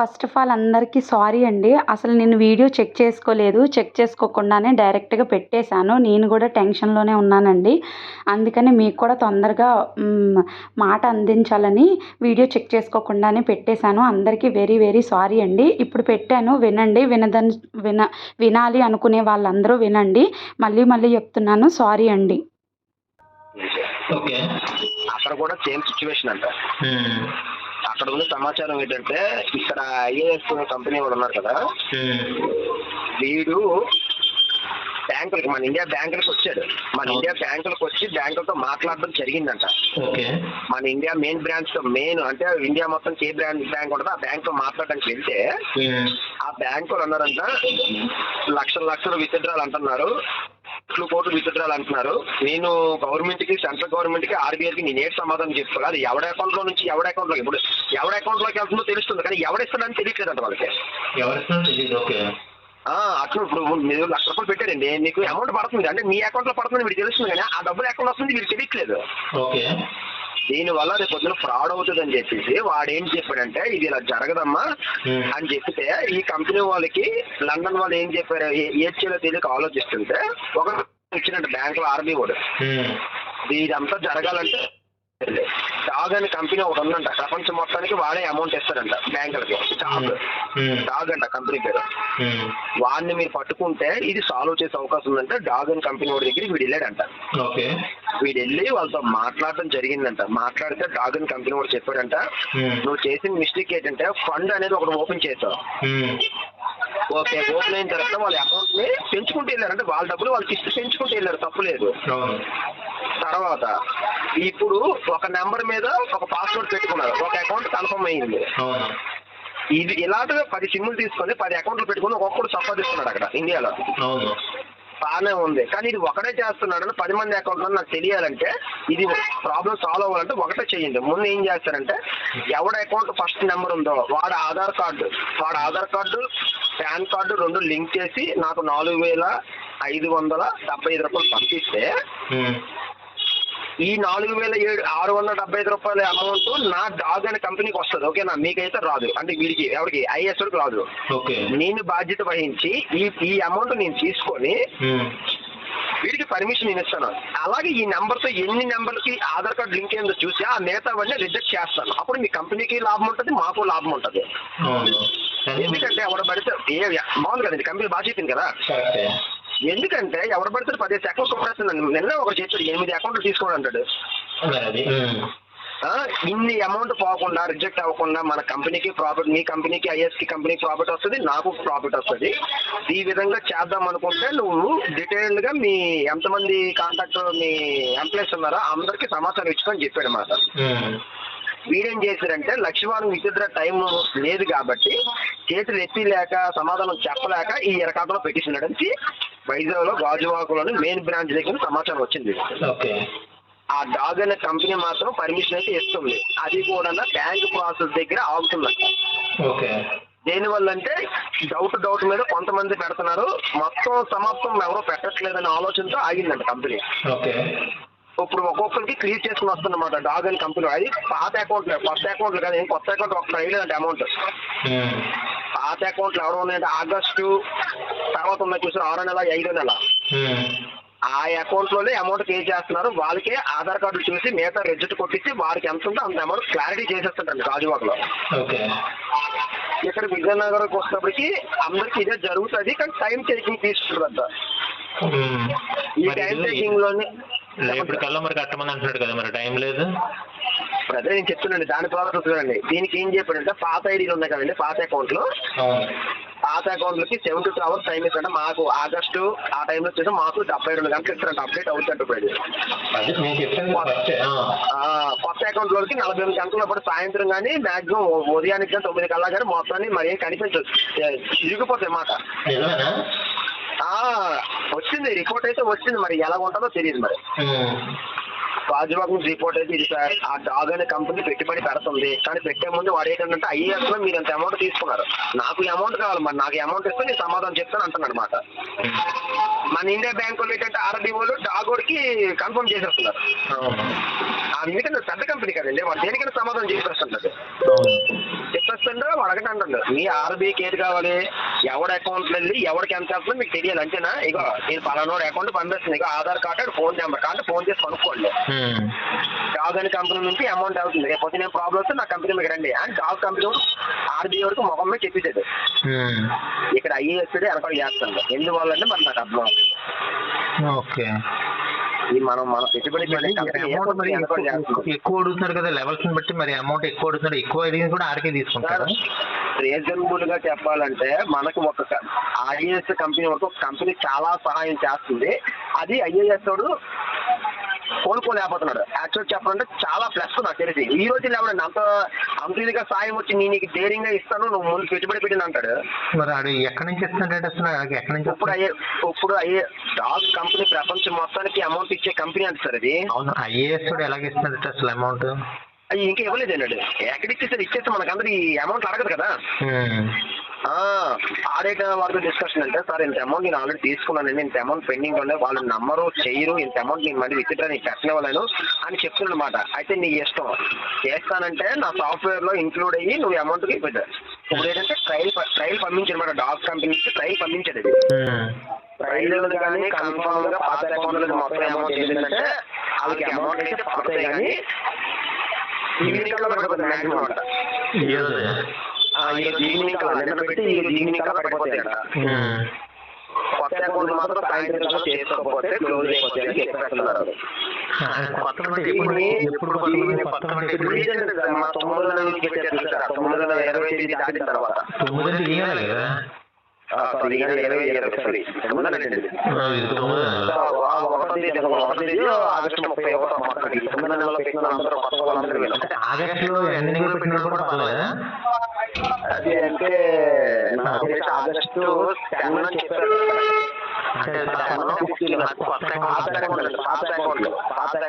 First of all అందరికీ sorry అండి. అసలు నేను వీడియో చెక్ చేసుకోలేదు. చెక్ చేసుకోకుండానే డైరెక్ట్గా పెట్టేశాను. నేను కూడా టెన్షన్లోనే ఉన్నానండి. అందుకని మీకు కూడా తొందరగా మాట అందించాలని వీడియో చెక్ చేసుకోకుండానే పెట్టేశాను. అందరికీ వెరీ వెరీ సారీ అండి. ఇప్పుడు పెట్టాను. వినండి. వినదని విన వినాలి అనుకునే వాళ్ళందరూ వినండి. మళ్ళీ మళ్ళీ చెప్తున్నాను. సారీ అండి. ఓకే. అక్కడ కూడా సేమ్ సిచ్యువేషన్ అంట. అక్కడ ఉన్న సమాచారం ఏంటంటే ఇక్కడ ఐఏఎస్ కంపెనీ వాడు ఉన్నారు కదా. వీడు బ్యాంకులకి మన ఇండియా బ్యాంకులకు వచ్చాడు. మన ఇండియా బ్యాంకులకు వచ్చి బ్యాంకులతో మాట్లాడడం జరిగిందంట. ఓకే. మన ఇండియా మెయిన్ బ్రాంచ్తో మెయిన్ అంటే ఇండియా మొత్తం ఏ బ్రాంచ్ బ్యాంక్ ఉంటుందో ఆ బ్యాంక్తో మాట్లాడడానికి వెళ్తే ఆ బ్యాంకు అన్నారంట లక్షల లక్షలు విత్డ్రాలు అంటున్నారు. లక్షల కోట్లు విత్డ్రాలు అంటున్నారు. నేను గవర్నమెంట్కి సెంట్రల్ గవర్నమెంట్కి ఆర్బీఐ కి నేను సమాధానం చెప్పుకోవాలి అది ఎవడ అకౌంట్లో నుంచి ఎవడ అకౌంట్లో ఇప్పుడు ఎవడ అకౌంట్లోకి వెళ్తుందో తెలుస్తుంది కానీ ఎవడిస్తాడని తెలియట్లేదంట వాళ్ళకి. ఎవరిస్తున్నా తెలియదు ఓకే. అట్లా ఇప్పుడు మీరు లక్ష రూపాయలు పెట్టారండి. మీకు అమౌంట్ పడుతుంది. అంటే మీ అకౌంట్లో పడుతుంది వీడికి తెలుస్తుంది కానీ ఆ డబ్బులు ఎక్కడ వస్తుంది వీడికి తెలియట్లేదు. ఓకే. దీని వల్ల రేపు పొద్దున ఫ్రాడ్ అవుతుంది అని చెప్పేసి వాడు ఏం చెప్పాడంటే ఇది ఇలా జరగదమ్మా అని చెప్తే ఈ కంపెనీ వాళ్ళకి లండన్ వాళ్ళు ఏం చెప్పారు ఏ- చేయాలో తెలియక ఆలోచిస్తుంటే ఒక ఇచ్చినట్టు బ్యాంక్లో ఆర్బీ వాడు. ఉమ్, ఇదంతా జరగాలంటే డాగ్ అనే కంపెనీ ఒకటి ఉందంట. ప్రపంచం మొత్తానికి వాడే అమౌంట్ ఇస్తాడంట బ్యాంకులకి. డాగ్ డాగ్ అంట కంపెనీ పేరు. వాడిని మీరు పట్టుకుంటే ఇది సాల్వ్ చేసే అవకాశం ఉందంటే. డాగ్ అని కంపెనీ వాడి దగ్గరికి వీడు వెళ్ళాడంట. ఓకే. వీడు వెళ్ళి వాళ్ళతో మాట్లాడడం జరిగిందంట. మాట్లాడితే డాగ్ అని కంపెనీ వాడు చెప్పాడంట. నువ్వు చేసిన మిస్టేక్ ఏంటంటే ఫండ్ అనేది ఒకటి ఓపెన్ చేసావు ఉమ్, ఓకే ఓపెన్ అయిన తర్వాత వాళ్ళ అకౌంట్ని పెంచుకుంటూ వెళ్ళారు అంటే వాళ్ళ డబ్బులు వాళ్ళకి ఇస్తే పెంచుకుంటూ వెళ్ళారు. తప్పులేదు తర్వాత ఇప్పుడు ఒక నెంబర్ మీద ఒక పాస్వర్డ్ పెట్టుకున్నారు. ఒక అకౌంట్ కన్ఫర్మ్ అయ్యింది అవును. ఇది ఇలాంటిగా పది సిమ్లు తీసుకొని పది అకౌంట్లు పెట్టుకొని ఒక్కొక్కడు సంపాదిస్తున్నాడు అక్కడ ఇండియాలో. బాగానే ఉంది. కానీ ఇది ఒకటే చేస్తున్నాడని పది మంది అకౌంట్లో నాకు తెలియాలంటే ఇది ప్రాబ్లం సాల్వ్ అవ్వాలంటే ఒకటే చేయండి. ముందు ఏం చేస్తారంటే ఎవడ అకౌంట్ ఫస్ట్ నెంబర్ ఉందో వాడు ఆధార్ కార్డు వాడు ఆధార్ కార్డు పాన్ కార్డు రెండు లింక్ చేసి నాకు నాలుగు వేల ఐదు వందల డెబ్బై ఐదు రూపాయలు పంపిస్తే ఈ నాలుగు వేల ఏడు ఆరు వందల డెబ్బై ఐదు రూపాయల అమౌంట్ నా డాగ్ అనే కంపెనీకి వస్తుంది ఓకేనా మీకైతే రాదు. అంటే వీడికి ఎవరికి ఐఎస్ రాదు. నేను బాధ్యత వహించి ఈ ఈ అమౌంట్ నేను తీసుకొని వీడికి పర్మిషన్ నేను ఇస్తాను అలాగే ఈ నెంబర్తో ఎన్ని నెంబర్కి ఆధార్ కార్డు లింక్ అయిందో చూసి ఆ మిగతావన్నీ రిజెక్ట్ చేస్తాను. అప్పుడు మీ కంపెనీకి లాభం ఉంటుంది మాకు లాభం ఉంటుంది. ఎందుకంటే ఎవరు పడితే ఏ బాగుంది కదండి కంపెనీ బాగా చెప్పింది కదా? ఎందుకంటే ఎవరు పడితే పదిహేను అకౌంట్ కొట్టేస్తున్నాను నిన్న ఒకరు చెప్పాడు ఎనిమిది అకౌంట్లు తీసుకోండి అంటాడు. ఇన్ని అమౌంట్ పోకుండా రిజెక్ట్ అవ్వకుండా మన కంపెనీకి ప్రాఫిట్ మీ కంపెనీకి ఐఎస్కి కంపెనీకి ప్రాఫిట్ వస్తుంది నాకు ప్రాఫిట్ వస్తుంది. ఈ విధంగా చేద్దాం అనుకుంటే నువ్వు డీటెయిల్డ్గా మీ ఎంతమంది కాంటాక్ట్ మీ ఎంప్లాయీస్ ఉన్నారో అందరికి సమాచారం ఇచ్చుకొని చెప్పాడు ఉమ్, వీడేం చేశారంటే లక్ష్మణ్ విచిత్ర టైం లేదు కాబట్టి చేతులు ఎత్తి లేక సమాధానం చెప్పలేక ఈ ఎరకాటలో పెట్టిస్తున్నాడని వైజాగ్లో గాజువాకలోని మెయిన్ బ్రాంచ్ దగ్గర సమాచారం వచ్చింది. ఓకే. ఆ డాగ్ అనే కంపెనీ మాత్రం పర్మిషన్ అయితే ఇస్తుంది. అది కూడా బ్యాంక్ ప్రాసెస్ దగ్గర ఆగుతుందంట. ఓకే. దేనివల్ల అంటే డౌట్ డౌట్ మీద కొంతమంది పెడుతున్నారు. మొత్తం సమాప్తం ఎవరో పెట్టట్లేదనే ఆలోచనతో ఆగిందంట కంపెనీ. ఓకే. ఇప్పుడు ఒక్కొక్కరికి క్లియర్ చేసుకుని వస్తుందన్నమాట. డాగ్ అని కంపెనీ అది పాత అకౌంట్ కొత్త అకౌంట్లు కానీ కొత్త అకౌంట్ ఒక వేయలేదంటే అమౌంట్ పాత అకౌంట్లు ఎవరు ఉన్నాయంటే ఆగస్టు తర్వాత ఉన్నాయి చూసారు ఆరో నెల ఐదో నెల. ఆ అకౌంట్లోనే అమౌంట్ పే చేస్తున్నారు. వాళ్ళకే ఆధార్ కార్డు చూసి మిగతా రిజిట్ కొట్టించి వారికి ఎంత ఉందో అంత అమౌంట్ క్లారిటీ చేసేస్తుంటారు గాజువాకలో. ఓకే. ఇక్కడ విజయనగరంకి వచ్చినప్పటికి అందరికి ఇదే జరుగుతుంది కానీ టైం టేకింగ్ తీసుకుంటుందంట. ఉమ్, ఈ టైం టేకింగ్లోనే రేపటికల్లా మరి కట్టమని అంటున్నాడు కదా మరి టైం లేదు. ఇప్పుడు అదే నేను చెప్తున్నాను దాని ప్రాసెస్ చూడండి దీనికి ఏం చెప్పాడంటే పాత ఐడీలు ఉన్నాయి కదండి పాత అకౌంట్లో. పాత అకౌంట్లకి seven to two hours time ఇస్తారంటే మాకు ఆగస్టు ఆ టైంలో వచ్చేసి మాకు డెబ్బై రెండు గంటలు ఇస్తారంట అప్డేట్ అవుతుందంట ఇప్పుడు కొత్త అకౌంట్లోకి నలభై ఎనిమిది గంటల పాటు సాయంత్రం కానీ మాక్సిమం ఉదయానికి కానీ తొమ్మిది కల్లా కానీ మొత్తాన్ని మరి ఏం కనిపించదు. ఇరిగిపోతాయి మాట. వచ్చింది. రిపోర్ట్ అయితే వచ్చింది. మరి ఎలా ఉంటుందో తెలియదు మరి. నుంచి రిపోర్ట్ అయితే ఇది సార్ ఆ డాగ్ అనే కంపెనీ పెట్టుబడి పెడుతుంది. కానీ పెట్టే ముందు వాడు ఏంటంటే ఐఏఎస్లో మీరు అంత అమౌంట్ తీసుకున్నారు. నాకు అమౌంట్ కావాలి మరి. నాకు అమౌంట్ ఇస్తే నేను సమాధానం చెప్తాను అంటున్నాడు అనమాట మన ఇండియా బ్యాంక్ వాళ్ళు ఏంటంటే వాళ్ళు డాగోడ్కి కన్ఫర్మ్ చేసేస్తున్నారు. అందుకని పెద్ద కంపెనీ కదండి. వాడు దేనికైనా సమాధానం చేసేస్తుంటారు అంటుండు మీ ఆర్బీకి ఏది కావాలి? ఎవడ అకౌంట్ వెళ్ళి ఎవరికి ఎంత వెళ్తుందో మీకు తెలియాలి అంతేనా? ఇగో నేను పలానోడు అకౌంట్ పంపిస్తుంది. ఇక Aadhaar card phone number card phone చేసి కనుక్కోండి. డాగ్ అనే కంపెనీ నుంచి అమౌంట్ అవుతుంది. రేపు ఏం ప్రాబ్లం వస్తే నా కంపెనీ మీకు రండి. అని డాగ్ కంపెనీ ఆర్బీఐ వరకు చెప్పేసేది ఉమ్. ఇక్కడ ఐఏఎస్డి వెనకాల చేస్తుంది. ఎందువల్ల అంటే మరి నాకు అర్థం అవుతుంది. ఓకే. మనం మన పెట్టుబడి ఎక్కువ- అడుగుతున్నారు కదా లెవెల్స్ బట్టి మరి అమౌంట్ ఎక్కువ అడుగుతున్నారు ఎక్కువ అడిగింది కూడా ఆడికే తీసుకుంటారు? రీజనబుల్గా చెప్పాలంటే మనకు ఒక ఐఏఎస్ కంపెనీ వరకు ఒక కంపెనీ చాలా సహాయం చేస్తుంది. అది ఐఏఎస్ వాడు కోలుకోలేకపోతున్నాడు. యాక్చువల్ చెప్పాలంటే చాలా ప్లస్ నాకు తెలిసి. ఈ రోజు లేవండి అంత అంత ఇదిగా సాయం వచ్చి నేను నీకు డేరింగ్గా ఇస్తాను నువ్వు ముందు పెట్టుబడి పెట్టిన అంటాడు. మరి ఆడు ఎక్కడి నుంచి ఇస్తున్నాడు ఎక్కడి నుంచి ఇప్పుడు? అయ్యే ఇప్పుడు అయ్యే డాగ్ కంపెనీ ప్రపంచం మొత్తానికి అమౌంట్ ఇచ్చే కంపెనీ అంట సార్ అది. అవును ఐఏఎస్ ఎలాగ ఇస్తున్నాడు అసలు అమౌంట్ అది ఇంకా ఇవ్వలేదు అన్నాడు. ఎక్కడ ఇచ్చేసారు ఇచ్చేస్తే మనకందరూ ఈ అమౌంట్ అడగదు కదా. ఆ, ఆడేట వాళ్ళతో డిస్కషన్ అంటే సార్ ఇంత అమౌంట్ నేను ఆల్రెడీ తీసుకున్నానండి. ఇంత అమౌంట్ పెండింగ్ ఉండే వాళ్ళు నమ్మరు చెయ్యరు. ఇంత అమౌంట్ నేను మళ్ళీ విత్డ్రా నీకు కట్టనివ్వలేను అని చెప్తున్నాడు అనమాట అయితే నీ ఇష్టం. చేస్తానంటే నా సాఫ్ట్వేర్లో ఇంక్లూడ్ అయ్యి నువ్వు అమౌంట్కి ఇప్పుడు ఏంటంటే ట్రైల్ ట్రైల్ పంపించనమాట డాగ్ కంపెనీ నుంచి ట్రైల్ పంపించేది. ట్రైల్ కానీ కన్ఫర్మ్గా పాత అకౌంట్ మొత్తం అమౌంట్ ఏంటంటే వాళ్ళకి అమౌంట్ అయితే పడతాయి కానీ ఈవినింగ్ కల్లా పడిపోతుంది మాక్సిమం అంట ఈరోజు ఈవినింగ్ కల్లా నిన్న పెట్టి ఈరోజు ఈవినింగ్ కల్లా పడిపోతాయంట కొత్త అకౌంట్ మాత్రం సాయంత్రం కల్లా చేసుకోకపోతే క్లోజ్ అయిపోతాయి అని చెప్పేస్తున్నారు తొమ్మిది వందల ఇరవై దాటిన తర్వాత సారీ ఇరవై ఇరవై సారీ. ఆగస్టు ముప్పై ఒకటో మొత్తం ఈ తొమ్మిది వందల పెట్టిన అందరూ కొత్త వాళ్ళందరూ వీళ్ళు. అంటే ఆగస్టులో ఎండింగ్లో పెట్టినా కూడా అది అంటే నాకు ఆగస్టు టెన్ అని చెప్పారు. పాత పాత.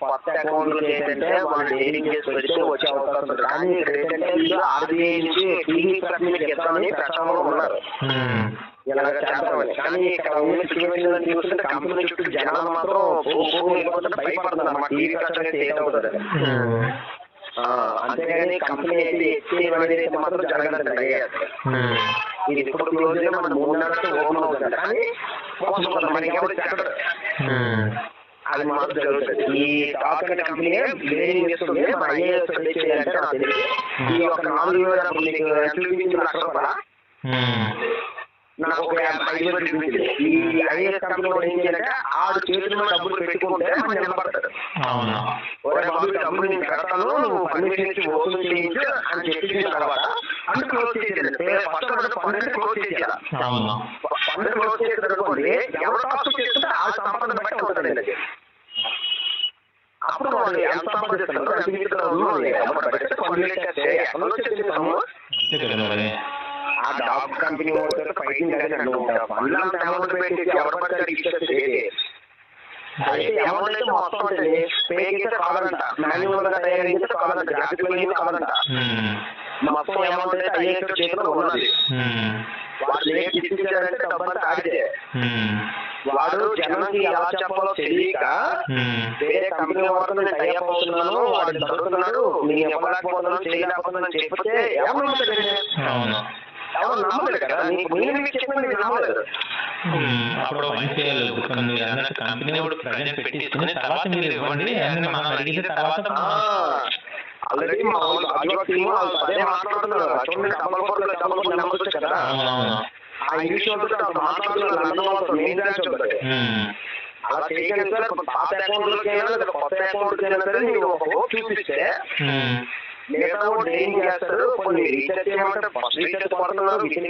కొత్త అకౌంట్లు ఏంటంటే వాళ్ళు డైరింగ్ చేసి పెడితే వచ్చే అవకాశం ఉంది కానీ ఇక్కడ ఏంటంటే వీళ్ళు ఆర్బీఐ నుంచి టీవీ ప్రశ్నకి ఇద్దామని ప్రచారంలో ఉన్నారు. ఇలాగ చేద్దామని కానీ ఇక్కడ ఉన్న సిచ్యువేషన్ చూస్తుంటే కంపెనీ చుట్టూ జనాలు మాత్రం టీవీ ఉమ్. ఆ, అంతేగాని కంపెనీ అయితే ఎత్తి అనేది మాత్రం జరగదండి. ఇది ఇప్పుడు క్లోజ్ మన మూడు నెలలకి ఓపెన్ అవుతుంది కానీ మోసం. అది మాత్రం జరుగుతుంది. ఈ అనే కంపెనీ లేనింగ్ చేస్తుంది? మన ఐఏఎస్ చేయాలంటే నాకు తెలియదు. ఈ యొక్క నాలుగు వేల నీకు ఎంత చూపించింది లక్ష రూపాయల ఉమ్. నాకు ఒక యాభై ఐదు వేలు చూపించింది. ఈ ఐఏఎస్ కంపెనీ కూడా ఏం చేయాలంటే ఆడు చేతుల్లో డబ్బులు పెట్టుకుంటే మనం నిలబడతాడు అవును? ఒరే బాబు డబ్బులు నేను పెడతాను నువ్వు పర్మిషన్ ఇచ్చి వసూలు చేయించు అని చెప్పిన తర్వాత అన్ని క్లోజ్ చేసేయాలి ఫస్ట్ పన్నెండు క్లోజ్ చేసేయాలి అవును? పన్ను క్లోజ్ చేసేది అనుకోండి ఎవరు కాస్ట్ చేస్తుంటే ఆ సంపాదన బట్టి ఉంటుందండి అది అప్పుడు వాళ్ళు ఎంత సంపాదిస్తున్నారు ఎంత అని ఎవరు పెడితే ఆ కంపెనీ వాళ్ళతో ఫైటింగ్ అంత అమౌంట్ ఎవరు ఏది? అయితే అమౌంట్ అయితే మొత్తం ఉంటుంది. అయితే కావాలంట మాన్యువల్గా తయారైతే కావాలంట గ్రాఫిక్ కావాలంట. మొత్తం అమౌంట్ అయితే అయ్యేట చేతిలో ఉన్నది. వాడు రేట్ ఇచ్చేసాడంటే డబ్బంతా ఆడితే. వాడు జనంకి ఎలా చెప్పాలో తెలియక. వేరే కంపెనీ వాళ్ళతో నేను టైప్ అవుతున్నాను వాడు దొరుకుతున్నాడు నేను ఇవ్వలేకపోతున్నాను చేయలేకపోతున్నాను నమ్ముతారండి అవును. ఎవరు నమ్మలేదు కదా? నీకు నేను మీకు చెప్పిన మీరు నమ్మలేదు ఉమ్. అప్పుడు అన్నట్టు కంపెనీ కూడా ప్రజెంట్ పెట్టించుకుని తర్వాత మీరు ఇవ్వండి. తర్వాత ఆల్రెడీ మా వాళ్ళు టీమ్ వాళ్ళు అదే మాట్లాడుతున్నారు. చూడండి double four double four number వచ్చాయి కదా ఆ ఇంగ్లీష్ వాళ్ళతో అంత మాట్లాడుతున్నారు. లండన్ వాళ్ళతో మెయిన్ బ్రాంచ్ ఉంటుంది. అలా చేయగలిగితే సార్ పాత అకౌంట్లకి అయినా లేదా కొత్త అకౌంట్కి అయినా సరే మీరు ఒక హోప్ చూపిస్తే. మిగతా వాళ్ళు ఏం చేస్తారు? కొన్ని రీఛార్జ్ చేయమంటే ఫస్ట్ రీఛార్జ్ పడుతున్నారు. విత్ ఇన్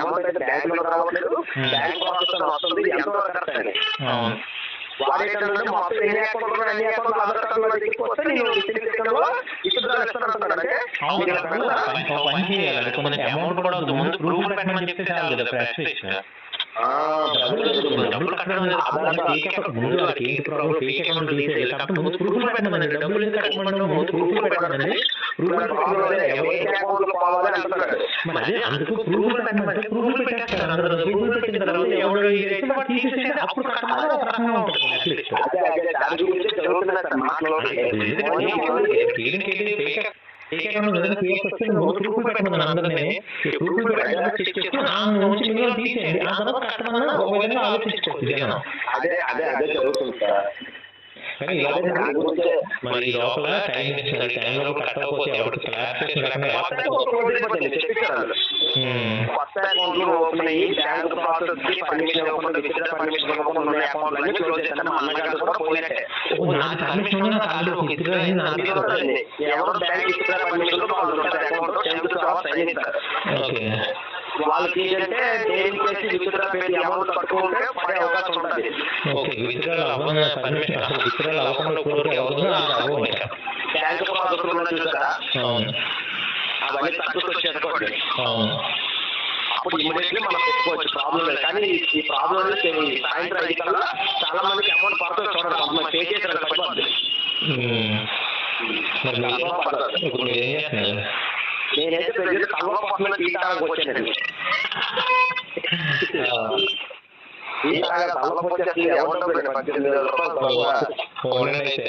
అమౌంట్ అయితే బ్యాంక్లో రావట్లేదు. బ్యాంక్ ప్రాసెస్ వస్తుంది. ఎంత కరెక్ట్ అని అవును వాడేటంటే మొత్తం ఎన్ని అకౌంట్లు ఉన్నాయి, అన్ని అకౌంట్లు ఆధార్ కార్డు లో దగ్గరికి వస్తే నేను విత్ ఇన్ సెకండ్లో ఇప్పుడు ఇస్తాను అంటే అవును మీరు అప్పుడు అక్కడ ఒక పని- ఒక పని చేయాలి కొంచెం అమౌంట్ కూడా వద్దు ముందు ప్రూఫ్ పెట్టమని చెప్తే చాలు కదా ప్రెస్ ఆ, డబ్బులు కట్టడం లేదు. అప్పుడు ఫేక్ అకౌంట్ ముందు వాళ్ళకి ఏంటి ప్రాబ్లం ఫేక్ అకౌంట్ తీసేయాలి కాబట్టి ముందు ప్రూఫ్ పెట్టమనండి డబ్బులు ఎందుకు కట్టమన్నారు ముందు ప్రూఫ్ పెట్టమనండి ప్రూఫ్ మరి అదే అందుకు ప్రూఫ్ పెట్టమంటే ప్రూఫ్ పెట్టేస్తారు అందరూ ప్రూఫ్ పెట్టిన తర్వాత ఎవరు తీసేస్తే అప్పుడు కట్టమని ఒక రకంగా ఉంటుంది. జనం అదే అదే అదే జరుగుతుంది సార్. కానీ ఇలాగే మరి లోపల టైం ఇచ్చింది టైం లోపల కట్టకపోతే ఎవరికి క్లారిఫికేషన్ లేకుండా కొత్త అకౌంట్లు ఓపెన్ అయ్యి బ్యాంక్ ప్రాసెస్కి పర్మిషన్ ఇవ్వకుండా విత్డ్రా పర్మిషన్ ఇవ్వకుండా ఉన్న అకౌంట్లు అన్ని క్లోజ్ చేస్తాను మా అన్నగారు కూడా పోయినట్టే. ఓ, నాకు పర్మిషన్ ఉంది నాకు ఆల్రెడీ ఒక ఇద్దరు అయింది నాకు ఇది కూడా ఉంది. ఎవరు బ్యాంక్ విత్డ్రా పర్మిషన్ వాళ్ళు ఉంటారు? అకౌంట్ టెన్త్ తర్వాత సైన్ ఇస్తారు ఓకే వాళ్ళకి ఏంటంటే దేనికి చేసి విత్డ్రా పెట్టి అమౌంట్ కట్టుకుంటే పడే అవకాశం ఓకే. విత్డ్రాల్ అవ్వని పర్మిషన్? అసలు విత్డ్రాల్ అవ్వకుండా ఇప్పుడు అవుతుందో అది అవ్వవు ఇంకా బ్యాంక్ ప్రాసెస్ ఉన్నాయి చూసారా అవును. అవన్నీ సక్సెస్ వచ్చేసుకోండి అవును. అప్పుడు ఇమీడియట్లీ మనం పెట్టుకోవచ్చు. ప్రాబ్లం లేదు. కానీ ఈ- ఈ ప్రాబ్లం అనేది సాయంత్రం ఐదు కల్లా చాలా మందికి అమౌంట్ పడుతుంది చూడండి. కొంతమంది పే చేశారు పడిపోద్ది ఉమ్. మరి మీరు ఇప్పుడు మీరు ఏం చేస్తున్నారు? నేనైతే కల్వ పక్కన వచ్చానండి.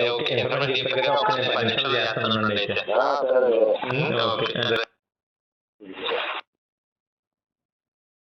ఓకే. ఇన్ఫర్మేషన్ పది నిమిషాలు చేస్తాను అయితే.